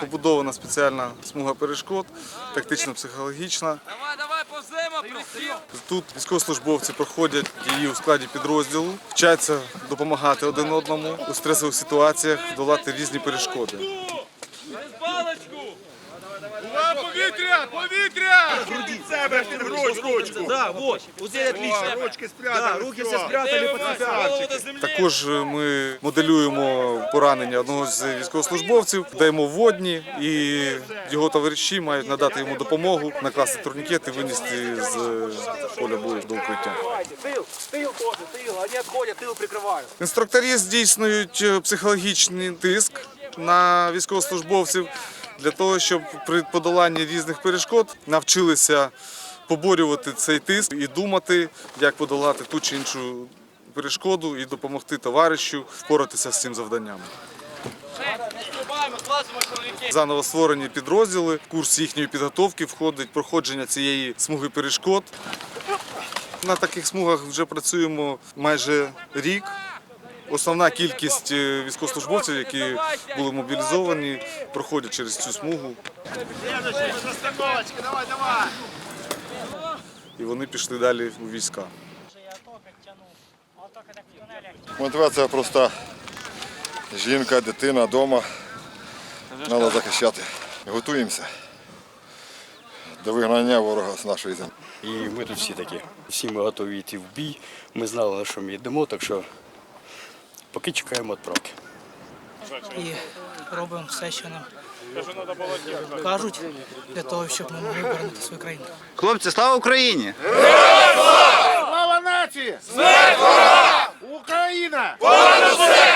Побудована спеціальна смуга перешкод, тактично-психологічна. Давай, давай, повземо, присів. Тут військовослужбовці проходять її у складі підрозділу, вчаться допомагати один одному у стресових ситуаціях, долати різні перешкоди. Через балочку. Повітря! Повітря! Себе під грудь, ручку. Да, вот. Вот здесь отлично. Ручки спрятали. Да, руки все. все спрятали под Дивимося, себя. голову до землі. Також ми моделюємо поранення одного з військовослужбовців, даємо водні, і його товариші мають надати йому допомогу, накласти турнікет і винести з поля бою до укриття. Тыл, тыл тоже, тыл. Они отходят, тыл прикрывают. Інструкторі здійснюють е, психологічний тиск на військовослужбовців для того, щоб при подоланні різних перешкод навчилися поборювати цей тиск і думати, як подолати ту чи іншу перешкоду і допомогти товаришу впоратися з цим завданням. Заново створені підрозділи. Курс їхньої підготовки входить проходження цієї смуги перешкод. На таких смугах вже працюємо майже рік. Основна кількість е, військовослужбовців, які були мобілізовані, проходять через цю смугу, і вони пішли далі у війська. Мотивація проста. Жінка, дитина вдома. Треба захищати. Готуємося до вигнання ворога з нашої землі. І ми тут всі такі. Всі ми готові йти в бій. Ми знали, що ми йдемо, так що поки чекаємо відправки. і робимо все, що нам кажуть, для того, щоб ми могли повернути свою країну. Хлопці, слава Україні! Слава нації! Україна! Понад усе!